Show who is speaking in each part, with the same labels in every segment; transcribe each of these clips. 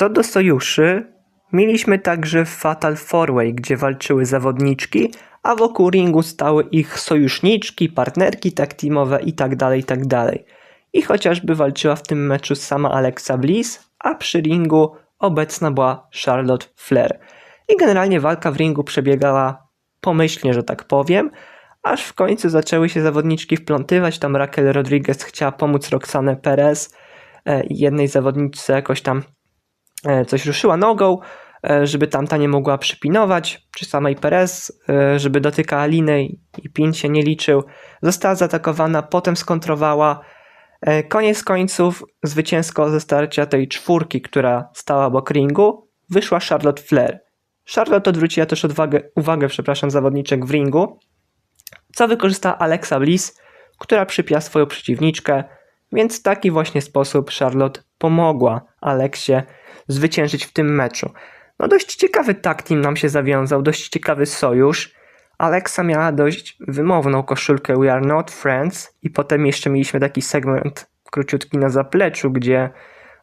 Speaker 1: Co do sojuszy, mieliśmy także Fatal Fourway, gdzie walczyły zawodniczki, a wokół ringu stały ich sojuszniczki, partnerki tak teamowe itd., itd. I chociażby walczyła w tym meczu sama Alexa Bliss, a przy ringu obecna była Charlotte Flair. I generalnie walka w ringu przebiegała pomyślnie, że tak powiem, aż w końcu zaczęły się zawodniczki wplątywać. Tam Raquel Rodriguez chciała pomóc Roxanne Perez e, jednej zawodniczce jakoś tam coś ruszyła nogą, e, żeby tamta nie mogła przypinować, czy samej Perez, e, żeby dotykała liny i pin się nie liczył. Została zaatakowana, potem skontrowała. E, Koniec końców, zwycięsko ze starcia tej czwórki, która stała obok ringu, wyszła Charlotte Flair. Charlotte odwróciła też odwagę, uwagę przepraszam, zawodniczek w ringu, co wykorzystała Alexa Bliss, która przypiła swoją przeciwniczkę, więc w taki właśnie sposób Charlotte pomogła Aleksie zwyciężyć w tym meczu. No dość ciekawy team nam się zawiązał, dość ciekawy sojusz. Alexa miała dość wymowną koszulkę We Are Not Friends i potem jeszcze mieliśmy taki segment króciutki na zapleczu, gdzie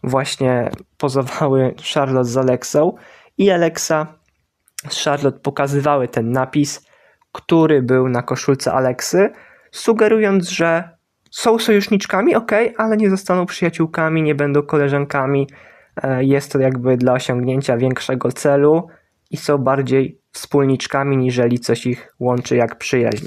Speaker 1: właśnie pozowały Charlotte z Alexą i Alexa z Charlotte pokazywały ten napis, który był na koszulce Aleksy, sugerując, że są sojuszniczkami, ok, ale nie zostaną przyjaciółkami, nie będą koleżankami. E, Jest to jakby dla osiągnięcia większego celu i są bardziej wspólniczkami, niżeli coś ich łączy jak przyjaźń.